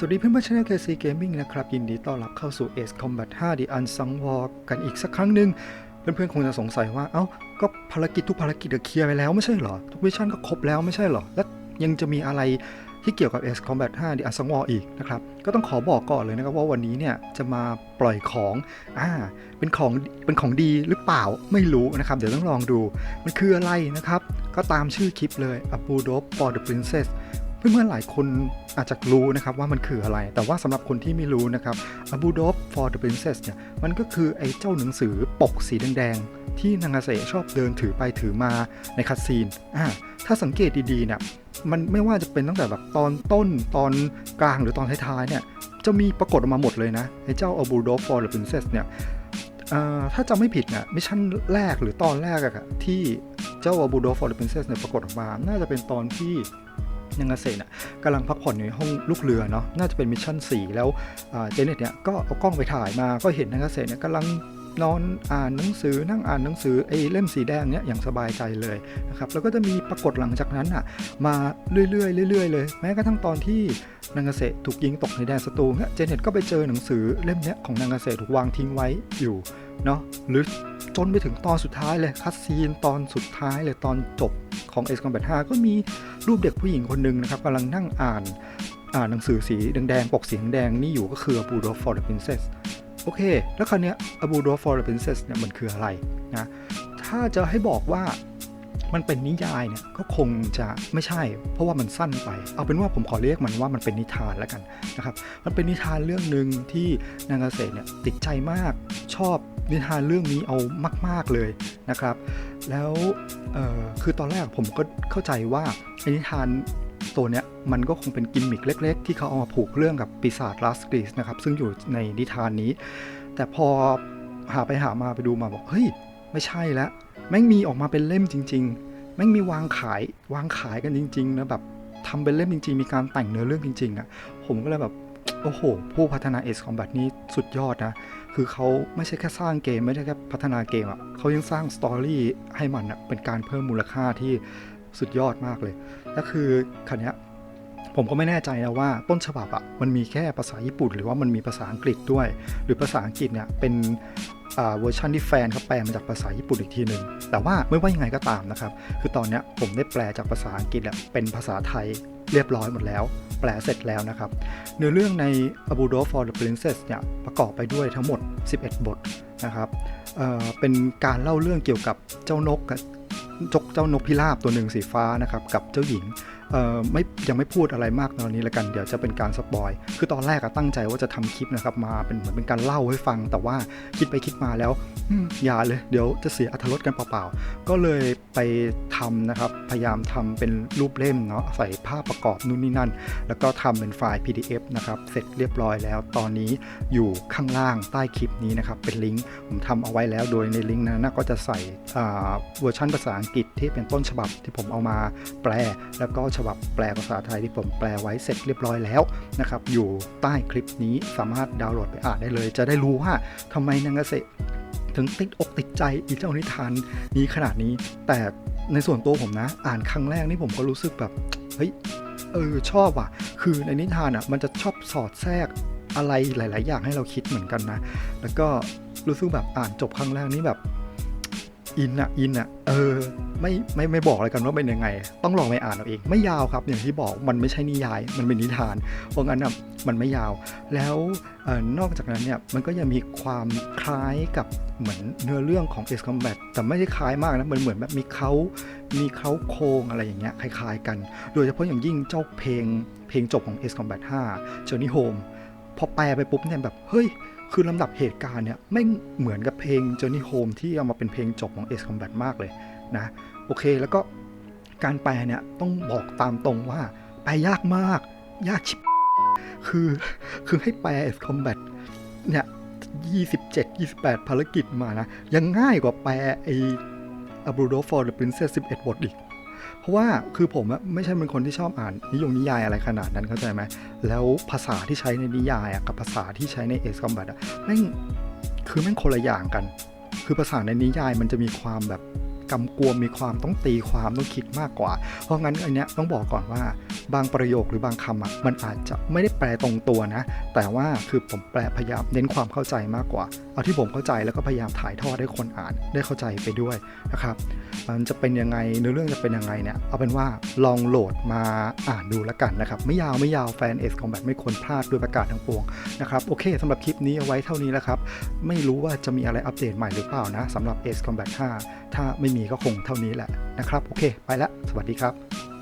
สวัสดีเพื่อนๆช anel KC Gaming นะครับ ยินดีต้อนรับเข้าสู่ Ace Combat 5 The Unsung War กันอีกสักครั้งหนึ่งเพื่อนๆคงจะสงสัยว่า เอ้า ก็ภารกิจทุกภารกิจเคลียร์ไปแล้วไม่ใช่เหรอ ทุกมิชชั่นก็ครบแล้วไม่ใช่เหรอ แล้วยังจะมีอะไรที่เกี่ยวกับ Ace Combat 5 The Unsung War อีกนะครับ ก็ต้องขอบอกก่อนเลยนะครับว่าวันนี้เนี่ยจะมาปล่อยของอ่าเป็นของเป็นของดีหรือเปล่าไม่รู้นะครับ เดี๋ยวต้องลองดูมันคืออะไรนะครับก็ตามชื่อคลิปเลย A b u d o p for the Princess เพื่อนๆหลายคนอาจจะรู้นะครับว่ามันคืออะไร แต่ว่าสำหรับคนที่ไม่รู้นะครับ A b u d o p for the Princess เนี่ยมันก็คือไอ้เจ้าหนังสือปกสีแดงๆ ที่นางาเซชอบเดินถือไปถือมาในคัดซีนอ่าถ้าสังเกตดีๆเนี่ยมันไม่ว่าจะเป็นตั้งแต่แบบตอนต้นตอนกลางหรือตอนท้ายๆเนี่ยจะมีปรากฏออกมาหมดเลยนะไอ้เจ้า A b u d o p for the Princess เนี่ยถ้าจำไม่ผิดเนี่ยมิชชั่นแรกหรือตอนแรกอะที่เจ้า a b u d o for the Princess เนี่ยปรากฏออกมา น่าจะเป็นตอนที่ นางเซนอะกำลังพักผ่อนอยู่ในห้องลูกเรือเนาะน่าจะเป็นมิชชั่น4แล้วเจเน็ตเนี่ยก็เอากล้องไปถ่ายมาก็เห็นนางาเซนเนี่ยกำลัง นอนอ่านหนังสือนั่งอ่านหนังสือไอ้เล่มสีแดงเนี่ยอย่างสบายใจเลยนะครับแล้วก็จะมีปรากฏหลังจากนั้นอะมาเรื่อยๆเรื่อยๆเลย แม้กระทั่งตอนที่นางาเซถูกยิงตกในแดนศัตรูเนี่ยเจเน็ตก็ไปเจอหนังสือเล่มเนี้ยของนางาเซถูกวางทิ้งไว้อยู่เนาะหรือจนไปถึงตอนสุดท้ายเลยคัดซีนตอนสุดท้ายเลยตอนจบของ Ace Combat 5ก็มีรูปเด็กผู้หญิงคนหนึ่งนะครับกำลังนั่งอ่านอ่านหนังสือสีแดงๆปกสีแดงนี่อยู่ก็คือ A b u d o for the Princess โอเค แล้วคราวเนี้ย A b u d o for the Princess เนี่ยมันคืออะไรนะ ถ้าจะให้บอกว่ามันเป็นนิยายเนี่ยก็คงจะไม่ใช่ เพราะว่ามันสั้นไป เอาเป็นว่าผมขอเรียกมันว่ามันเป็นนิทานแล้วกันนะครับ มันเป็นนิทานเรื่องหนึ่งที่นางเกษตรเนี่ยติดใจมากชอบนิทานเรื่องนี้เอามาก ๆเลยนะครับ แล้วคือตอนแรกผมก็เข้าใจว่านิทานตัวเนี้ย มันก็คงเป็นกิมมิคเล็ก ๆ ที่เขาเอามาผูกเรื่องกับปีศาจลาสกรีสนะครับ ซึ่งอยู่ในนิทานนี้ แต่พอหาไปหามาไปดูมาบอก เฮ้ย ไม่ใช่แล้วแม่งมีออกมาเป็นเล่มจริง ๆ แม่งมีวางขายวางขายกันจริงๆนะแบบทำเป็นเล่มจริง ๆ มีการแต่งเนื้อเรื่องจริงๆอะ่ะผมก็เลยแบบโอ้โห ผู้พัฒนา Ace Combat นี้สุดยอดนะ คือเขาไม่ใช่แค่สร้างเกม ไม่ใช่แค่พัฒนาเกมอะ่ะเขายังสร้างสตอรี่ให้มันอะ่ะเป็นการเพิ่มมูลค่าที่สุดยอดมากเลยแล้วคือคันนี้ ผมก็ไม่แน่ใจนะว่าต้นฉบับอะ่ะมันมีแค่ภาษาญี่ปุ่น หรือว่ามันมีภาษาอังกฤษด้วย หรือภาษาอังกฤษเนี่ยเป็นเวอร์ชันที่แฟนเขาแปลมาจากภาษาญี่ปุ่นอีกทีหนึ่งแต่ว่าไม่ว่ายังไงก็ตามนะครับ คือตอนนี้ผมได้แปลจากภาษาอังกฤษเป็นภาษาไทยเรียบร้อยหมดแล้ว แปลเสร็จแล้วนะครับเนื้อเรื่องใน A b u d o for the Princess เนี่ยประกอบไปด้วยทั้งหมด 11 บทนะครับเเป็นการเล่าเรื่องเกี่ยวกับเจ้านกจกเจ้านกพิราบตัวหนึ่งสีฟ้านะครับกับเจ้าหญิง ไม่ยังไม่พูดอะไรมากตอนนี้ละกันเดี๋ยวจะเป็นการสปอยคือตอนแรกอะตั้งใจว่าจะทำคลิปนะครับมาเป็นเหมือนเป็นการเล่าให้ฟัง แต่ว่าคิดไปคิดมาแล้วอย่าเลยเดี๋ยวจะเสียอรรรสกันเปล่าๆก็เลยไปทำนะครับพยายามทำเป็นรูปเล่มเนาะใส่ภาพประกอบนู่นนี่นั่น แล้วก็ทำเป็นไฟล์ PDF นะครับเสร็จเรียบร้อยแล้ว ตอนนี้อยู่ข้างล่างใต้คลิปนี้นะครับเป็นลิงก์ผมทำเอาไว้แล้วโดยในลิงก์นั้นก็จะใส่เวอร์ชันภาษาอังกฤษที่เป็นต้นฉบับที่ผมเอามาแปลแล้วก็ฉบับแปลภาษาไทยที่ผมแปลไว้เสร็จเรียบร้อยแล้วนะครับ อยู่ใต้คลิปนี้สามารถดาวน์โหลดไปอ่านได้เลย จะได้รู้ว่าทำไมนางเกษตรถึงติดอกติดใจอีเจ้านิทานนี้ขนาดนี้ แต่ในส่วนตัวผมนะ อ่านครั้งแรกนี่ผมก็รู้สึกแบบเฮ้ยเออชอบอะ คือในนิทานอะมันจะชอบสอดแทรกอะไรหลาย ๆ อย่างให้เราคิดเหมือนกันนะ แล้วก็รู้สึกแบบอ่านจบครั้งแรกนี่แบบ อินอะอินอะเออไม่ไม่ไม่บอกอะไรกันว่าเป็นยังไง ต้องลองไปอ่านเอาเอง ไม่ยาวครับอย่างที่บอกมันไม่ใช่นิยาย มันเป็นนิทาน เพราะงั้นอะมันไม่ยาว แล้วออนอกจากนั้นเนี่ยมันก็ยังมีความคล้ายกับเหมือนเนื้อเรื่องของ Ace Combat แต่ไม่ได้คล้ายมากนะมันเหมือนแบบมีเขามีเขาโครงอะไรอย่างเงี้ยคล้ายๆกัน โดยเฉพาะอย่างยิ่งเจ้าเพลงเพลงจบของ Ace Combat 5 Journey Home พอแปลไปปุ๊บเนี่ยแบบเฮ้ย คือลำดับเหตุการณ์เนี่ยไม่เหมือนกับเพลง Journey Home ที่เอามาเป็นเพลงจบของ Ace Combat มากเลยนะโอเคแล้วก็การแปลเนี่ยต้องบอกตามตรงว่าแปลยากมาก ยากชิบคือคือให้แปล Ace Combat เนี่ย27 28 ภารกิจมานะ ยังง่ายกว่าแปลไอ้ A b r u d o for the Princess 11บทอีก เพราะว่าคือผมไม่ใช่เป็นคนที่ชอบอ่านนิยมนิยายอะไรขนาดนั้นเข้าใจไหมแล้วภาษาที่ใช้ในนิยายกับภาษาที่ใช้ใน Ace Combat อะแม่งคือแม่งคนละอย่างกัน คือภาษาในนิยายมันจะมีความแบบกำกวมมีความต้องตีความต้องคิดมากกว่า เพราะงั้นอันเนี้ยต้องบอกก่อนว่า บางประโยคหรือบางคำอะมันอาจจะไม่ได้แปลตรงตัวนะ แต่ว่าคือผมแปลพยายามเน้นความเข้าใจมากกว่า เอาที่ผมเข้าใจแล้วก็พยายามถ่ายทอดให้คนอ่านได้เข้าใจไปด้วยนะครับ มันจะเป็นยังไงเนื้อเรื่องจะเป็นยังไงเนี่ยเอาเป็นว่าลองโหลดมาอ่านดูแล้วกันนะครับ ไม่ยาวไม่ยาวแฟนเอสคอมแบทไม่ควรพลาดด้วยประกาศทั้งปวงนะครับโอเคสำหรับคลิปนี้เอาไว้เท่านี้แล้วครับ ไม่รู้ว่าจะมีอะไรอัปเดตใหม่หรือเปล่านะสำหรับ Ace Combat 5 ถ้าไม่มีก็คงเท่านี้แหละนะครับ โอเค ไปละสวัสดีครับ